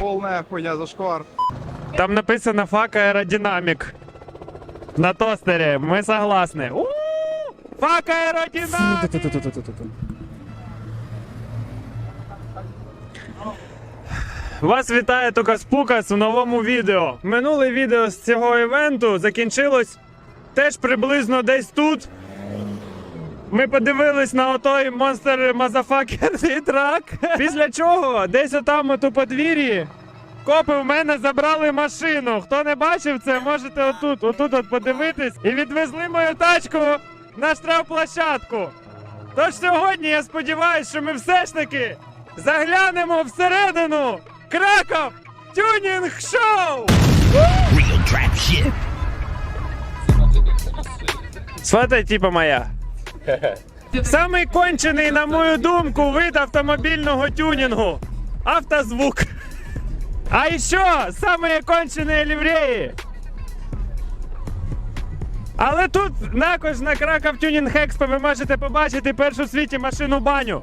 Полная хуйня, зашквар. Там написано фак аеродинамик. На тостере. Мы согласны. У! Фак аеродинамик! Вас вітає Тукас Пукас у новому відео. Минуле відео з цього івенту закінчилось теж приблизно десь тут. Ми подивились на отой монстр мазафакерний трак. Після чого десь отам от у подвір'ї Копи в мене забрали машину. Хто не бачив це, можете отут, отут от подивитись. І відвезли мою тачку на штрафплощадку. Тож сьогодні я сподіваюся, що ми все ж таки заглянемо всередину Краков тюнінг шоу! Real trap. Свата типа моя. Самий кончений, на мою думку, вид автомобільного тюнінгу. Автозвук. А еще самые конченые лівреї. Але тут також на Краков Тюнінг Експо ви можете побачити першу в світі машину баню.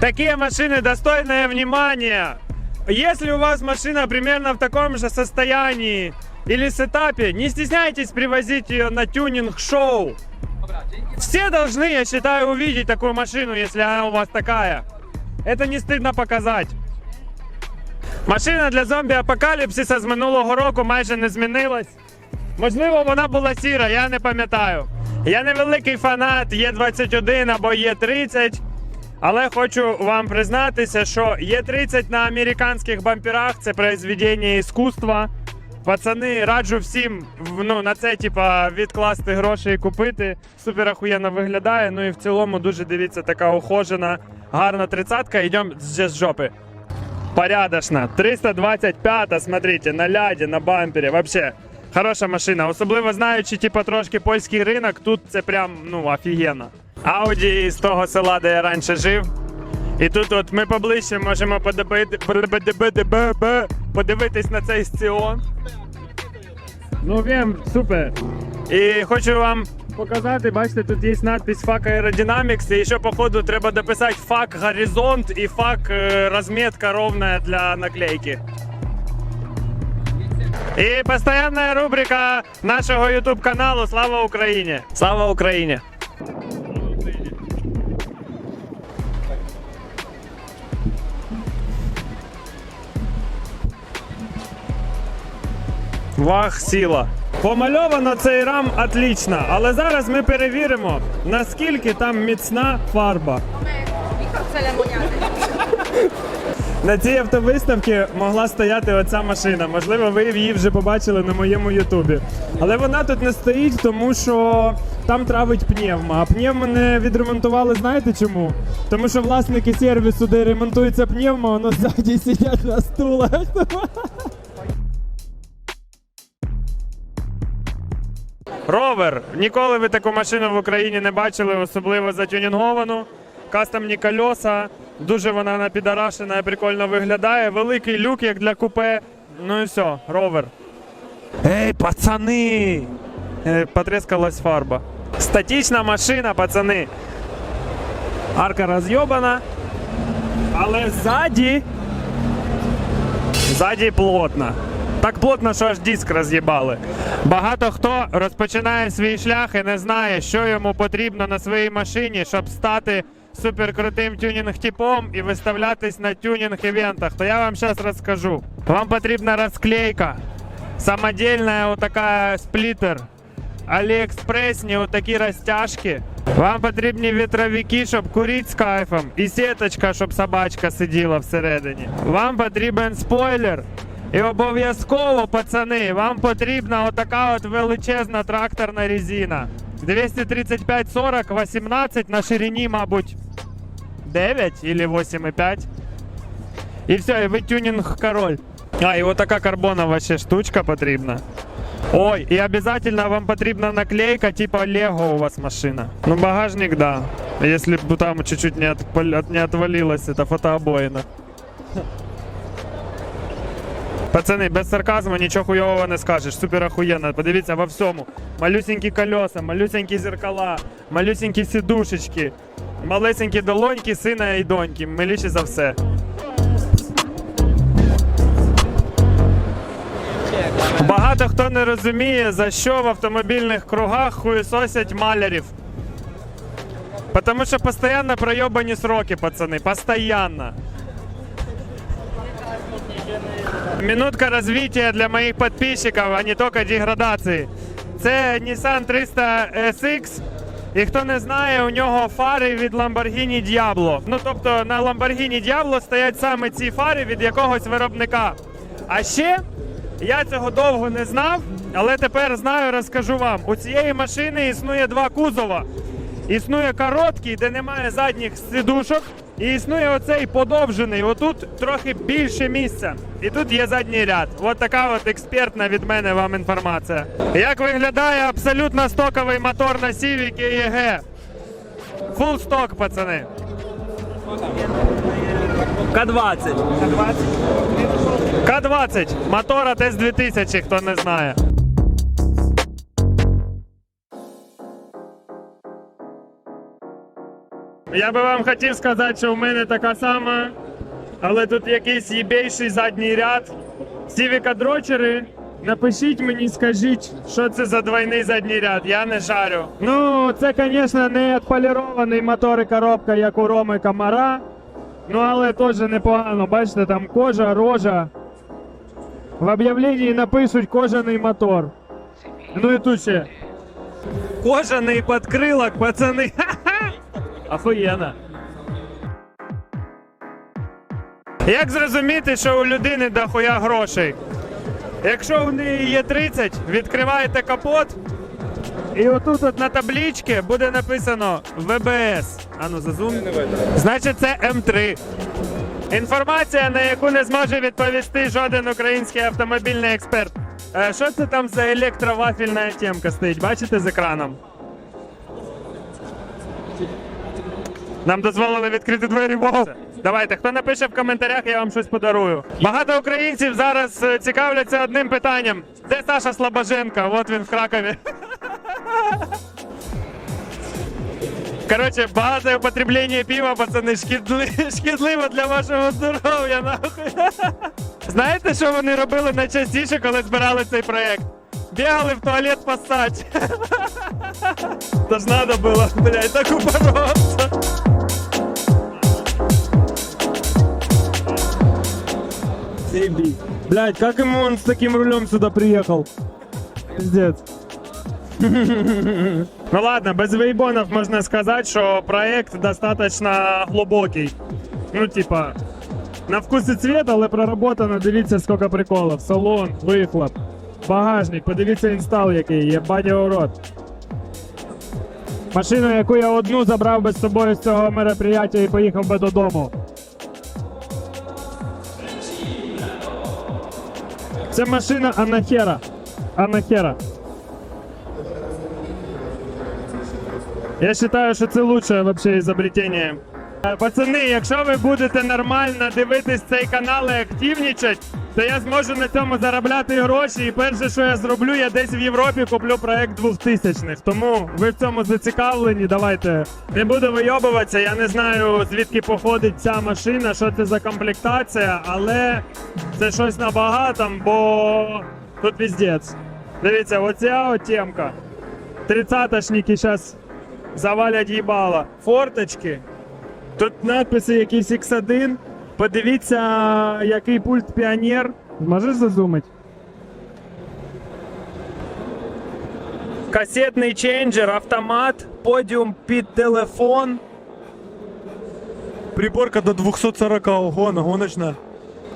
Такие машины достойное внимания. Если у вас машина примерно в таком же состоянии или сетапе, не стесняйтесь привозить ее на тюнинг-шоу. Все должны, я считаю, увидеть такую машину, если она у вас такая. Это не стыдно показать. Машина для зомбі-апокаліпсиса з минулого року майже не змінилась. Можливо, вона була сіра, я не пам'ятаю. Я не великий фанат Є21 або Є30, але хочу вам признатися, що Є30 на американських бамперах це произведення іскусства. Пацани, раджу всім ну, на це типа відкласти гроші і купити. Супер ахуєнно виглядає. Ну і в цілому дуже дивіться, така ухожена, гарна тридцатка. Йдемо з жопи. Порядочно. 325, смотрите, на ляді, на бампері. Вообще, хороша машина. Особливо знаючи, типа, трошки польський ринок, тут це прям, ну, офігенно. Ауді з того села, де я раніше жив. І тут от ми поближче можемо подивитись на цей сціон. Ну, він супер. І хочу вам показати, бачите, тут є надпись «Фак Aerodynamics», і ще, походу, треба дописати «Фак Горизонт» і «Фак е, розмітка ровная для наклейки. І постоянная рубрика нашого YouTube каналу Слава Україні! Слава Україні! Вах, сіла. Помальовано цей рам отлично, але зараз ми перевіримо, наскільки там міцна фарба. На цій автовиставці могла стояти оця машина. Можливо, ви її вже побачили на моєму ютубі. Але вона тут не стоїть, тому що там травить пневма. А пневму не відремонтували, знаєте чому? Тому що власники сервісу, де ремонтується пневма, воно ззаді сидять на стулах. Ровер. Ніколи ви таку машину в Україні не бачили, особливо затюнінговану. Кастомні кольоса. Дуже вона напідарашена і прикольно виглядає. Великий люк, як для купе. Ну і все, ровер. Ей, пацани! Е, Потрескалась фарба. Статична машина, пацани. Арка розйобана. Але ззаді. Ззаді плотно. Так плотно, що аж диск роз'їбали. Багато хто розпочинає свій шлях і не знає, що йому потрібно на своїй машині, щоб стати суперкрутим тюнінг-типом і виставлятись на тюнінг-івентах. То я вам зараз розкажу. Вам потрібна розклейка. Самодельная вот такая сплиттер. Аліекспресні отакі розтяжки. Вам потрібні вітровики, щоб курити з кайфом. І сіточка, щоб собачка сиділа всередині. Вам потрібен спойлер. І обов'язково, пацани, вам потрібна отака от величезна тракторна резина. 235 40 18 на ширині, мабуть, 9 или 8,5. І все, і ви тюнінг король. А, і отака карбонова ще штучка потрібна. Ой, і обязательно вам потрібна наклейка, типа Лего у вас машина. Ну, багажник, да. Если бы там чуть-чуть не, отпал- от- не отвалилась эта фотообоина. Пацани, без сарказму нічого хуйового не скажеш. Супер охуєнно. Подивіться во всьому. Малюсенькі колеса, малюсенькі зеркала, малюсенькі сідушечки, малесенькі долоньки, сина і доньки. Миліші за все. Багато хто не розуміє, за що в автомобільних кругах хуєсосять малярів. Потому що постійно пройобані сроки, пацани. Постоянно. Минутка развития для моих подписчиков, а не только деградації. Це Nissan 300 SX. І хто не знає, у нього фари від Lamborghini Diablo. Ну тобто на Lamborghini Diablo стоять саме ці фари від якогось виробника. А ще я цього довго не знав, але тепер знаю, розкажу вам. У цієї машини існує два кузова. Існує короткий, де немає задніх сидушок, і існує оцей подовжений. Отут трохи більше місця. І тут є задній ряд. От така от експертна від мене вам інформація. Як виглядає абсолютно стоковий мотор на Civic EG? Фул сток, пацани. К-20. К-20. Мотор АТС 2000, хто не знає. Я би вам хотів сказати, що в мене така сама, але тут якийсь їбейший задній ряд. Сівіка дрочери, напишіть мені, скажіть, що це за двойний задній ряд, я не жарю. Ну, це, звісно, не відполірований мотор і коробка, як у Роми Комара. Ну, але теж непогано, бачите, там кожа, рожа. В об'явленні напишуть кожаний мотор. Ну і тут ще. Кожаний подкрилок, пацани. Охуєнно. Як зрозуміти, що у людини дохуя грошей? Якщо у неї є 30, відкриваєте капот, і отут от на таблічці буде написано ВБС. Ану, зазум. Значить, це М3. Інформація, на яку не зможе відповісти жоден український автомобільний експерт. Е, Що це там за електровафільна темка стоїть? Бачите з екраном? Нам дозволили відкрити двері. Вау! Давайте, хто напише в коментарях, я вам щось подарую. Багато українців зараз е, цікавляться одним питанням: де Саша Слобоженко? От він в Кракові. Короче, багате употреблення пива, пацани, шкідли- шкідливо для вашого здоров'я, нахуй. Знаєте, що вони робили найчастіше, коли збирали цей проект? Бігали в туалет поссать. Тож надо було, блядь, так упороться. Блядь, как ему он с таким рулем сюда приехал? Пиздец. Ну ладно, без вейбонов можна сказати, що проект достаточно глибокий. Ну, типа, на вкус і цвет, але проработано, дивіться, скільки приколів. Салон, вихлоп, багажник, подивіться інстал, який є, бадя урод. Машину, яку я одну забрав би з собою з цього мероприятия і поїхав би додому. Це машина Анахера. Анахера. Я вважаю, що це лучше вообще изобретение. Е, Пацани, якщо ви будете нормально дивитись цей канал і активнічать, то я зможу на цьому заробляти гроші. І перше, що я зроблю, я десь в Європі куплю проект 2000-х. Тому ви в цьому зацікавлені. Давайте не буду вийобуватися. Я не знаю звідки походить ця машина, що це за комплектація, але це щось на багатом, бо тут піздець. Дивіться, оця от темка. Тридцятошники зараз завалять їбала. Форточки. Тут надписи якісь X1. Подивіться, який пульт Піонер. Можеш зазумити? Касетний ченджер, автомат, подіум під телефон. Приборка до 240 ого, гоночна.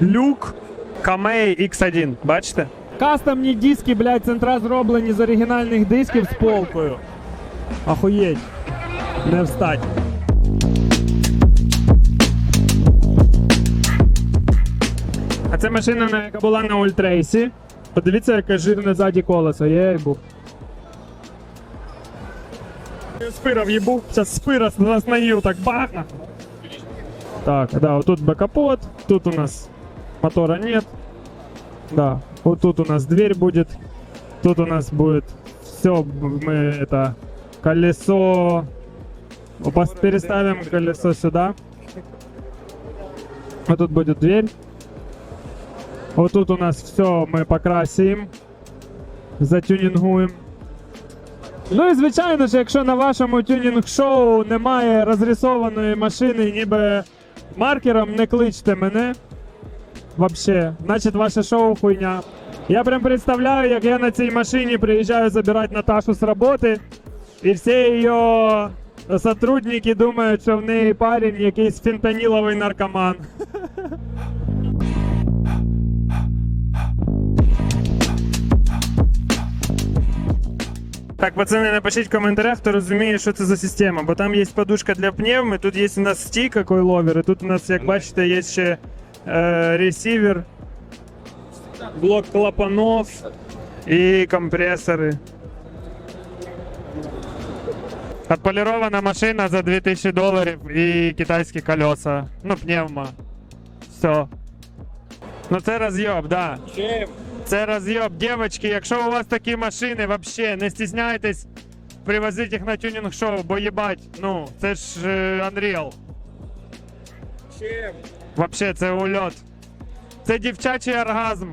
Люк. Камей X1, бачите? Кастомні диски, блядь, центра зроблені з оригінальних дисків з полкою. Охуєть. Не встать. А це машина, на- яка була на ультрейсі. Подивіться, яке жирне ззаді колесо, єйбу. Спира в'їбу, зараз спира нас наїв, так бахна. Так, да, отут бекапот, тут у нас мотора нет. Да. Вот тут у нас дверь будет. Тут у нас будет все. Мы это колесо. Опас- Переставим колесо сюда. Вот тут будет дверь. Вот тут у нас все мы покрасим. Затюнінгуємо. Ну і звичайно ж, якщо на вашому тюнінг-шоу немає розрисованої машини, ніби маркером, не кличте мене. Вообще, значить ваше шоу хуйня. Я прям представляю, як я на цій машині приїжджаю забирати Наташу з роботи, і всі її сотрудники думають, що в неї парень якийсь фентаніловий наркоман. Так, пацани, напишіть в коментарях, хто розуміє, що це за система, бо там є подушка для пневми, тут є у нас стік, який ловер, і тут у нас, як бачите, є ще е, ресивер, блок клапанов і компресори. Отполірована машина за 2000 доларів і китайські колеса. Ну, пневма. Все. Ну це роз'єб, да. Це роз'єб. Дівчатки, якщо у вас такі машини, вообще не стісняйтесь привозити їх на тюнінг шоу, бо їбать, ну, це ж е, Unreal. Чим? Вообще, це ульот. Це дівчачий оргазм.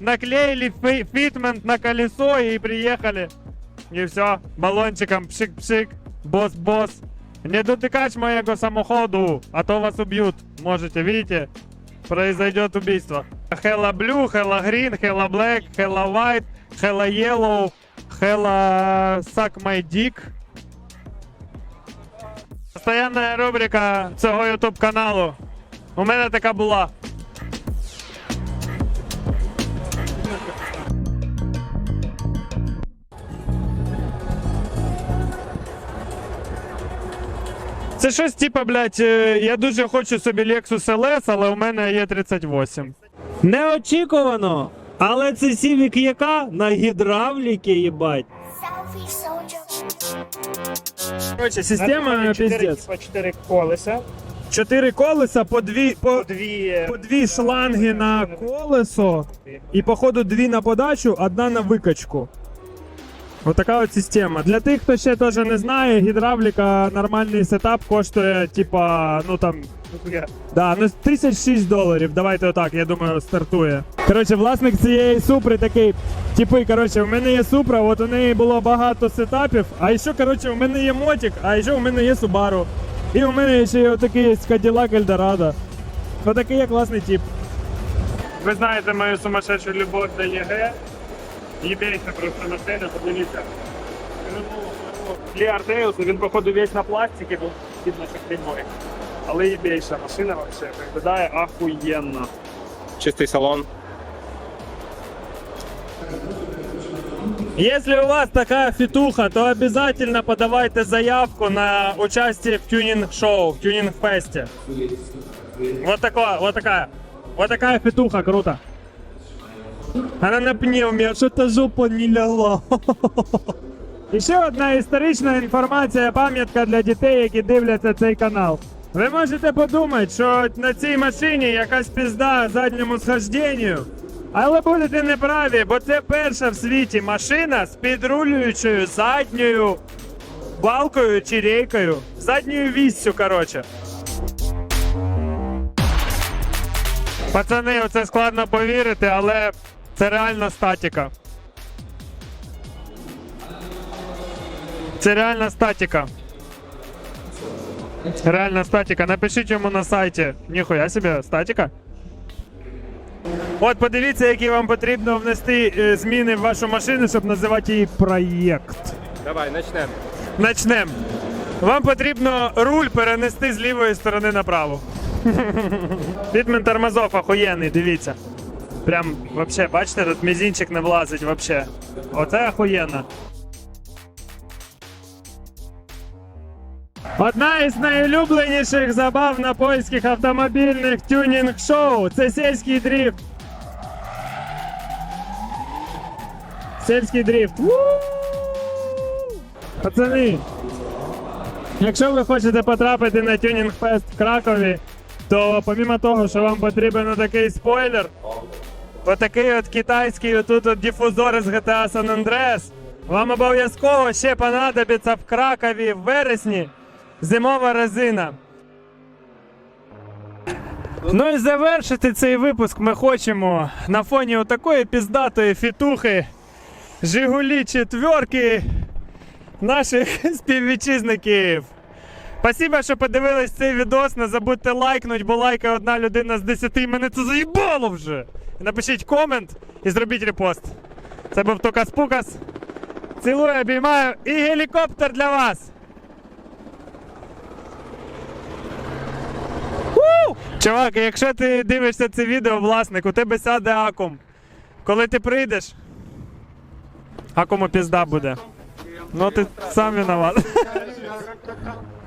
Наклеїли фі- фітмент на колесо і приїхали. І все, балончиком пшик-пшик, бос-бос. Не дотикач моего самоходу, а то вас убьют. Можете, видите? Произойдет убийство. Hella Blue, Hella Green, Hella Black, Hella White, Hella Yellow, Hella Suck My Dick. Постоянна рубрика цього YouTube каналу. У мене така була. Це щось типа, блядь, е, я дуже хочу собі Lexus LS, але у мене є 38. Неочікувано! Але це Civic яка на гідравліки, їбать. Короче, система пиздец. По 4 колеса, Чотири колеса по дві по, дві по дві шланги на колесо, і походу дві на подачу, одна на викачку. Отака от система. Для тих, хто ще теж не знає, гідравліка нормальний сетап коштує, типа, ну там. Да, ну 1006 доларів. Давайте отак, я думаю, стартує. Коротше, власник цієї супри такий. Типи, коротше, у мене є супра, от у неї було багато сетапів. А ще, коротше, у мене є мотик, а ще у мене є Subaru. І у мене ще є отакий Cadillac Eldorado. Отакий я класний тип. Ви знаєте мою сумасшедшу любов до ЄГ. Їбейся просто на сцену, подивіться. Лі Артеус, він походу весь на пластикі, бо видно, що. Але їбейша машина вообще виглядає ахуєнно. Чистий салон. Если у вас такая фитуха, то обязательно подавайте заявку на участие в тюнинг-шоу, в тюнинг-фесте. Вот такая, вот такая. Вот такая фитуха, круто. Она на пневме, а что-то жопа не лягла. Ще одна історична інформація, пам'ятка для дітей, які дивляться цей канал. Ви можете подумати, що на цій машині якась пізда задньому схожденню, але будете неправі, бо це перша в світі машина з підрулюючою задньою балкою чи рейкою, задньою віссю, коротше. Пацани, оце складно повірити, але це реальна статіка. Це реальна статіка. Реальна статіка. Напишіть йому на сайті. Ніхуя собі, статіка. От подивіться, які вам потрібно внести е, зміни в вашу машину, щоб називати її проєкт. Давай, почнемо. Начнем. Вам потрібно руль перенести з лівої сторони направо. Фітмен тормозов охуєнний, дивіться. Прям вообще, бачите, тут мізинчик не влазить вообще. Оце охуєнно. Одна із найулюбленіших забав на польських автомобільних тюнінг-шоу це сільський дріфт. Сільський дріфт. Пацани, якщо ви хочете потрапити на Тюнінг Фест в Кракові, то помимо того, що вам потрібен такий спойлер, Отакий от китайський отут от дифузор з GTA San Andreas. Вам обов'язково ще понадобиться в Кракові в вересні зимова резина. Ну і завершити цей випуск ми хочемо на фоні отакої піздатої фітухи Жигулі четверки наших співвітчизників. Спасибо, що подивились цей відос. Не забудьте лайкнуть, бо лайкає одна людина з 10. Мене це заїбало вже. Напишіть комент і зробіть репост. Це був Токас Пукас. Цілую, обіймаю і гелікоптер для вас. Чувак, якщо ти дивишся це відео, власник, у тебе сяде акум. Коли ти прийдеш, акуму пізда буде. Ну ти сам виноват.